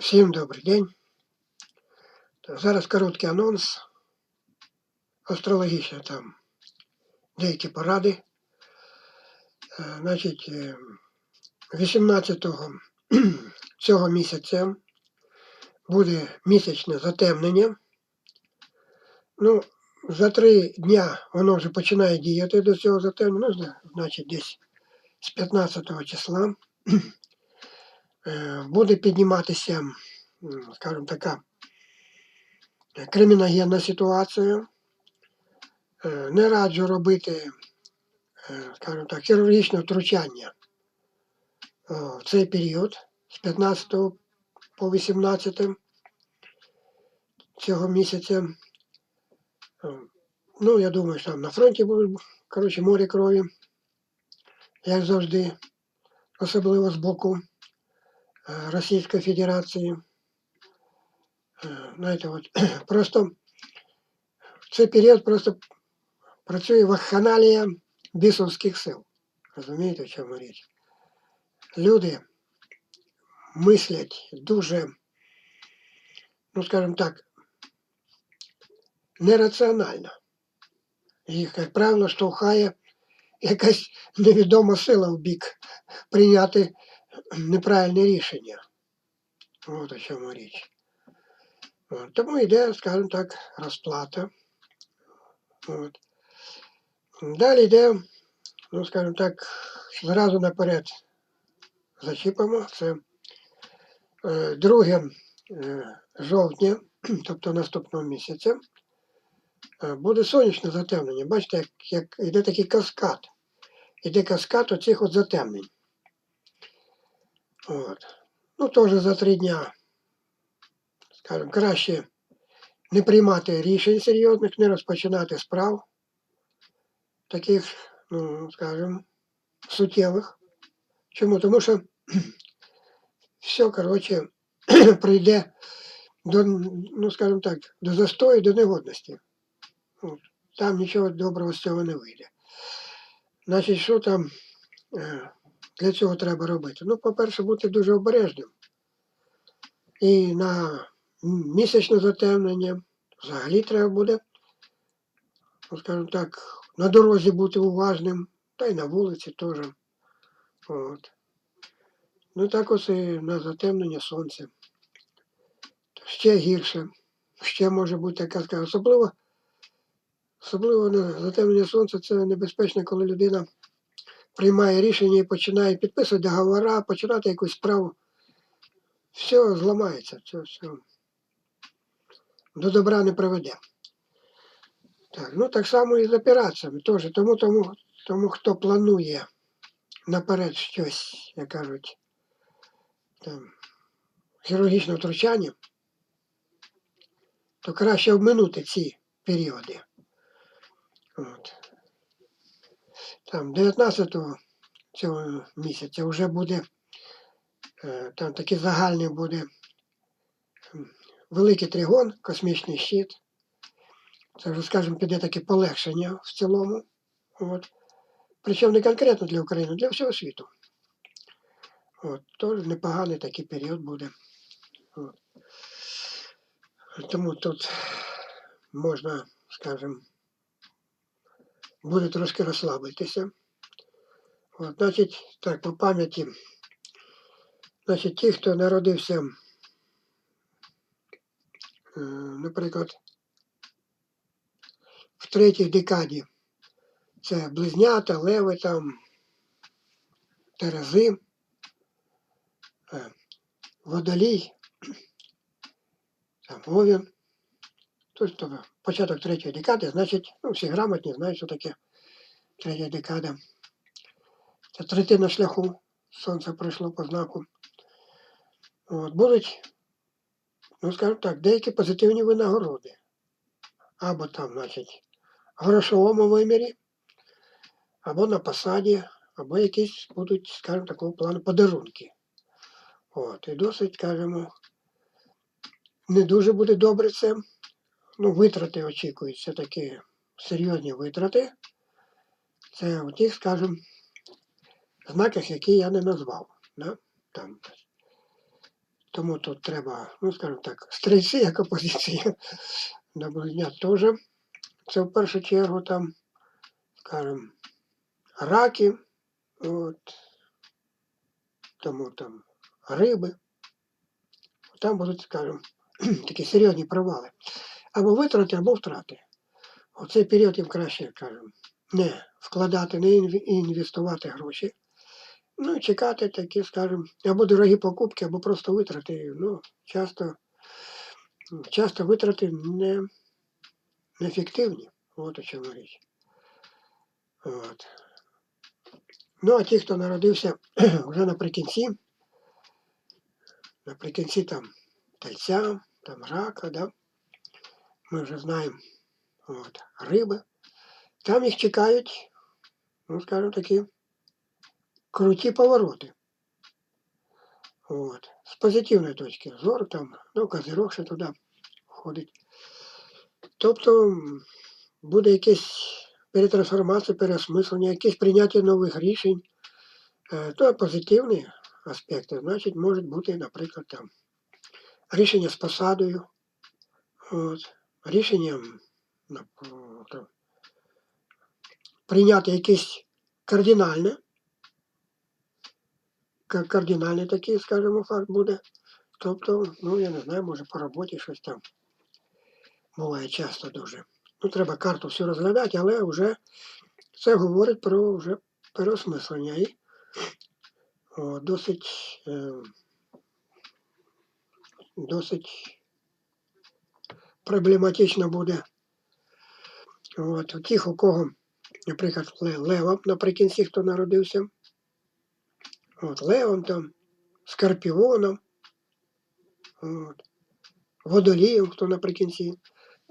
Всім добрий день. Зараз короткий анонс. Астрологічно там деякі поради. Е, Значить, е, 18-го цього місяця буде місячне затемнення. Ну, за три дня воно вже починає діяти до цього затемнення, ну, значить, десь з 15 числа е, буде підніматися, скажімо така, е, криміногенна ситуація. Е, Не раджу робити, е, скажімо так, хірургічне втручання в цей період з 15 по 18 цього місяця. Е, Ну, я думаю, що там на фронті буде, коротше, море крові, як завжди, особливо з боку е, Російської Федерації. Е, Знаєте, от просто в цей період просто працює вакханалія бісовських сил. Розумієте, в чому річ? Люди мислять дуже, ну скажімо так, нераціонально. Їх, як правило, штовхає якась невідома сила в бік прийняти Неправильне рішення. От у чому річ. От, тому йде, скажімо так, розплата. От. Далі йде, ну, скажімо так, зразу наперед зачіпимо. Це е, 2 е, жовтня, тобто наступного місяця, е, буде сонячне затемнення. Бачите, як, як йде такий каскад. Іде каскад оцих от затемнень. От. Ну, теж за три дня, скажімо, краще не приймати рішень серйозних, не розпочинати справ, таких, ну, скажімо, суттєвих. Чому? Тому що все, коротше, прийде до, ну, скажімо так, до застою, до негодності. Там нічого доброго з цього не вийде. Значить, що там е, для цього треба робити? Ну, по-перше, бути дуже обережним. І на місячне затемнення взагалі треба буде, ну, скажімо так, на дорозі бути уважним, та й на вулиці теж. От. Ну так ось і на затемнення сонця. Ще гірше. Ще може бути така скажімо, особливо, особливо на затемнення сонця це небезпечно, коли людина приймає рішення і починає підписувати договори, починати якусь справу. Все зламається, це все до добра не приведе. Так, ну так само і з операціями теж. Тому, тому, тому хто планує наперед щось, як кажуть, там, хірургічне втручання, то краще обминути ці періоди. От. Там 19 цього місяця вже буде, е, там такий загальний буде великий тригон, космічний щит. Це вже, скажімо, піде таке полегшення в цілому. От. Причому не конкретно для України, для всього світу. От. Тож непоганий такий період буде. От. Тому тут можна, скажімо, буде трошки розслабитися. От, значить, так, по пам'яті, значить, ті, хто народився, е, наприклад, в третій декаді, це близнята, леви там, терези, е, водолій, там, овін. Тобто початок третьої декади, значить, ну, всі грамотні знають, що таке третя декада. Це третина шляху. Сонце пройшло по знаку. От, будуть, ну скажімо так, деякі позитивні винагороди. Або там, значить, в грошовому вимірі, або на посаді, або якісь будуть, скажімо, такого плану подарунки. От, і досить, скажімо, не дуже буде добре це. Ну, витрати очікуються такі серйозні витрати. Це у тих, скажімо, знаках, які я не назвав. Да? Там, Тому тут треба, ну скажімо так, стрільці як опозиція. Дня теж. Це в першу чергу там, скажімо, раки, от, тому там риби. Там будуть, скажімо, такі серйозні провали. Або витрати, або втрати. У цей період їм краще, скажімо, не вкладати, не інвестувати гроші. Ну і чекати такі, скажімо, або дорогі покупки, або просто витрати. Ну, часто, часто витрати не, неефективні. От у чому річ. От. Ну, а ті, хто народився вже наприкінці, наприкінці там тельця, там рака, да? Ми вже знаємо, от, риби. Там їх чекають, ну, скажімо, такі круті повороти. От. З позитивної точки зору, там, ну, козирог ще туди входить. Тобто буде якесь перетрансформація, переосмислення, якесь прийняття нових рішень. Е, То позитивні аспекти, значить, можуть бути, наприклад, там рішення з посадою, от, рішення м, нап- там, прийняти якесь кардинальне, кардинальний такий, скажімо, факт буде. Тобто, ну, я не знаю, може по роботі щось там буває часто дуже. Ну, треба карту всю розглядати, але вже це говорить про вже переосмислення і о, досить, е, досить проблематично буде. От, у тих, у кого, наприклад, левом наприкінці, хто народився, от, левом там, скорпіоном, от, водолієм, хто наприкінці,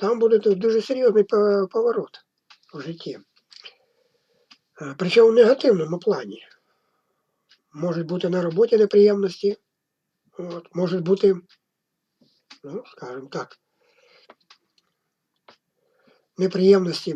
там буде дуже серйозний поворот в житті. Причому в негативному плані. Можуть бути на роботі неприємності, от, можуть бути, ну, скажімо так, неприємності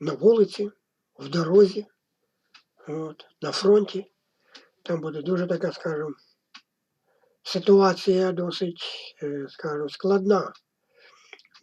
на вулиці, в дорозі, от, на фронті. Там буде дуже така, скажімо, ситуація досить, е, скажімо, складна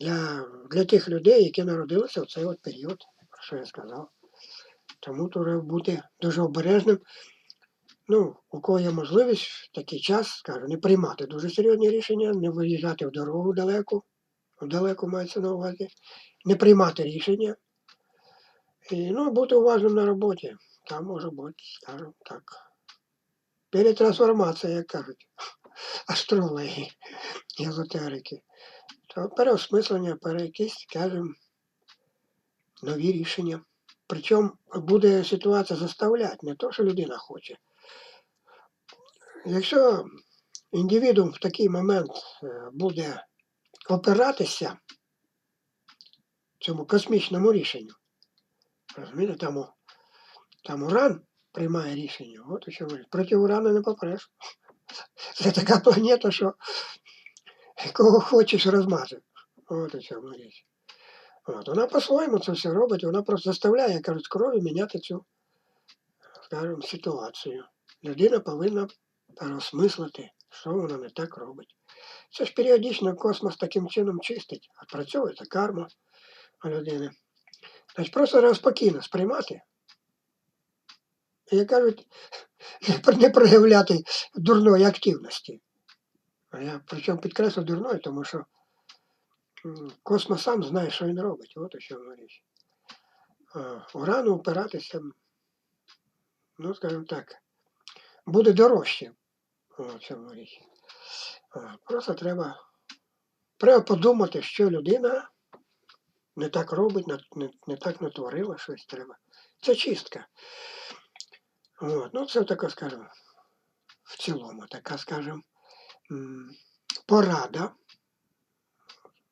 для, для тих людей, які народилися в цей от період, про що я сказав. Тому треба бути дуже обережним. Ну, у кого є можливість в такий час, скажу, не приймати дуже серйозні рішення, не виїжджати в дорогу далеко, далеко мається на увазі, не приймати рішення. І, ну, бути уважним на роботі. Там може бути, скажімо так, перетрансформація, як кажуть, астрологи, езотерики. То переосмислення, пере якісь, скажімо, нові рішення. Причому буде ситуація заставляти, не то, що людина хоче. Якщо індивідум в такий момент е, буде опиратися цьому космічному рішенню, розумієте, там, там уран приймає рішення, от чому річ. проти урана не попреш. Це така планета, що кого хочеш розмаже. От у чому річ. От, вона по-своєму це все робить, вона просто заставляє, кажуть, крові міняти цю, скажімо, ситуацію. Людина повинна переосмислити, що вона не так робить. Це ж періодично космос таким чином чистить, відпрацьовується карма людини. Значить, просто треба спокійно сприймати. Як кажуть, не проявляти дурної активності. А я причому підкреслю дурної, тому що космос сам знає, що він робить. От у чому річ. Урану опиратися, ну, скажімо так, буде дорожче. От у чому річ. Просто треба, треба подумати, що людина не так робить, не, не, так натворила щось треба. Це чистка. От. Ну, це така, скажімо, в цілому, така, скажімо, порада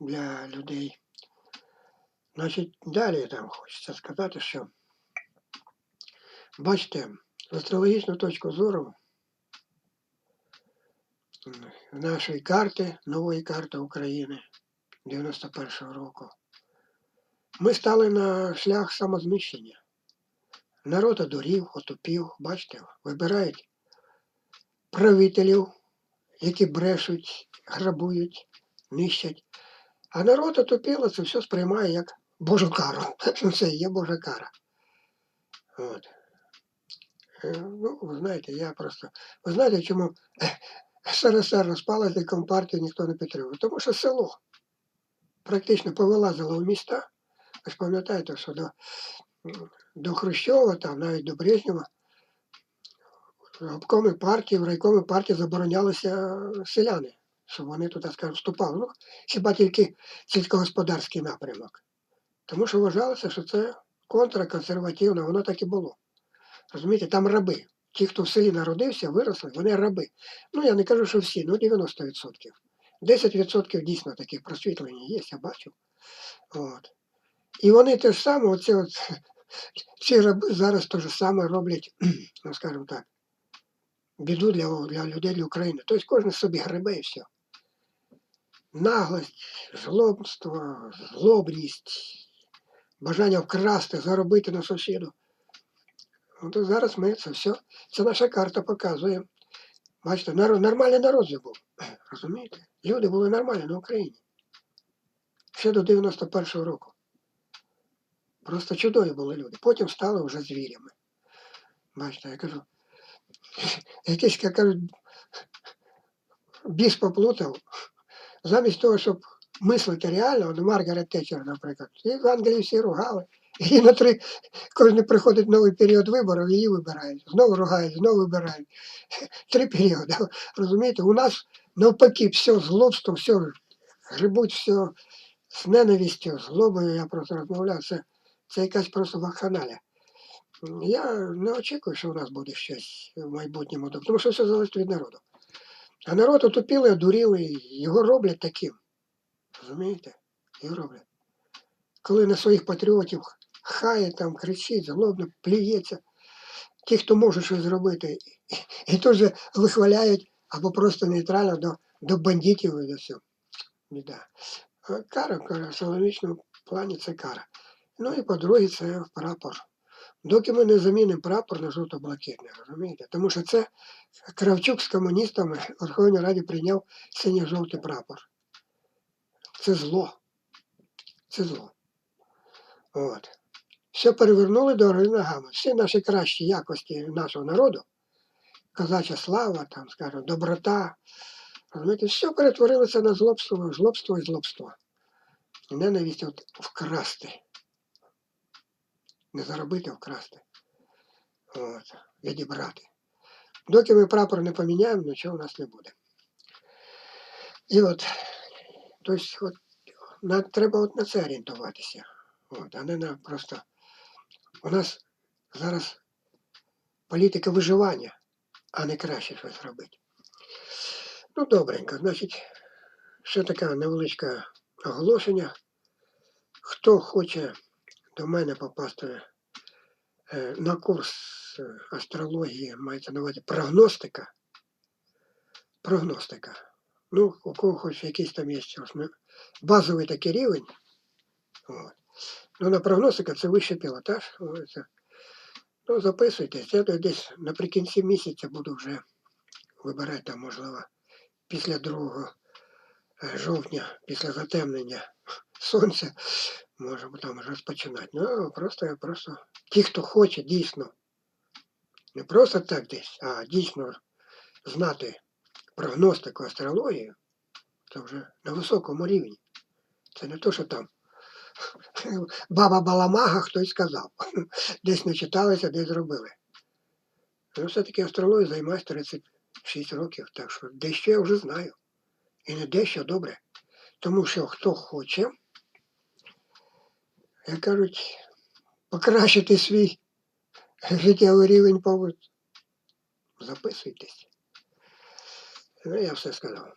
для людей. Значить, далі там хочеться сказати, що бачите, з астрологічної точки зору нашої карти, нової карти України 91-го року, ми стали на шлях самознищення. Народ одурів, отупів, бачите, вибирають правителів, які брешуть, грабують, нищать. А народ отупіло це все сприймає як Божу кару. Це є Божа кара. От. Е, Ну, ви знаєте, я просто. Ви знаєте, чому СРСР розпалася і компартію ніхто не підтримує? Тому що село практично повилазило в міста. Ви ж пам'ятаєте, що до, до Хрущова, там навіть до Брежнєва, обкоми партії, в райкоми партії заборонялися селяни, щоб вони туди, скажімо, вступали. Ну, хіба тільки сільськогосподарський напрямок. Тому що вважалося, що це контрконсервативно, воно так і було. Розумієте, там раби. Ті, хто в селі народився, виросли, вони раби. Ну, я не кажу, що всі, ну 90%. 10% дійсно таких просвітлені є, я бачу. От. І вони те ж саме, оце от, ці раби зараз те ж саме роблять, ну скажімо так, біду для, для людей, для України. Тобто кожен собі гребе і все. Наглость, жлобство, злобність, бажання вкрасти, заробити на сусіду. То зараз ми це все, це наша карта показує. Бачите, народ, нормальний народ же був. Розумієте? Люди були нормальні на Україні. Ще до 91-го року. Просто чудові були люди. Потім стали вже звірями. Бачите, я кажу, якийсь, як кажуть, біс поплутав. Замість того, щоб мислити реально, от Маргарет Тетчер, наприклад, і в Англії всі ругали. І на три, коли приходить новий період виборів, її вибирають. Знову ругають, знову вибирають. Три періоди. Розумієте, у нас навпаки все злобство, все грибуть, все з ненавистю, злобою, я просто розмовляв, це, це якась просто вакханалія. Я не очікую, що у нас буде щось в майбутньому, тому що все залежить від народу. А народ отупілий, одурілий, його роблять таким. Розумієте? Його роблять. Коли на своїх патріотів хає, там, кричить, злобно, плюється. Ті, хто може щось зробити, і, теж вихваляють або просто нейтрально до, до бандитів і до всього. Біда. Кара, кара, в астрономічному плані це кара. Ну і по-друге, це прапор. Доки ми не замінимо прапор на жовто-блакитний, розумієте? Тому що це Кравчук з комуністами в Верховній Раді прийняв синьо-жовтий прапор. Це зло. Це зло. От. Все перевернули до гори ногами. Всі наші кращі якості нашого народу, козача слава, там, скажімо, доброта, розумієте, все перетворилося на злобство, жлобство і злобство. І ненависть от вкрасти. Не заробити, а вкрасти. От. Відібрати. Доки ми прапор не поміняємо, нічого у нас не буде. І от, тобто, от, на, треба от на це орієнтуватися. От, а не на просто. У нас зараз політика виживання, а не краще щось робити. Ну, добренько, значить, ще таке невеличке оголошення. Хто хоче до мене попасти е, на курс е, астрології, мається на увазі прогностика. Прогностика. Ну, у кого хоч якийсь там є базовий такий рівень. От. Ну, на прогностика це вищий пілотаж. Ну, записуйтесь. Я десь наприкінці місяця буду вже вибирати можливо, після 2 е, жовтня, після затемнення сонця, можемо там розпочинати. Ну, просто, просто ті, хто хоче дійсно, не просто так десь, а дійсно знати прогностику астрологію, це вже на високому рівні. Це не то, що там баба Баламага хтось сказав. Десь не читалися, десь зробили. Ну, все-таки астрологією займаюся 36 років, так що дещо я вже знаю. І не дещо добре. Тому що хто хоче, як кажуть, покращити свій життєвий рівень побут, записуйтесь. Ну, я все сказав.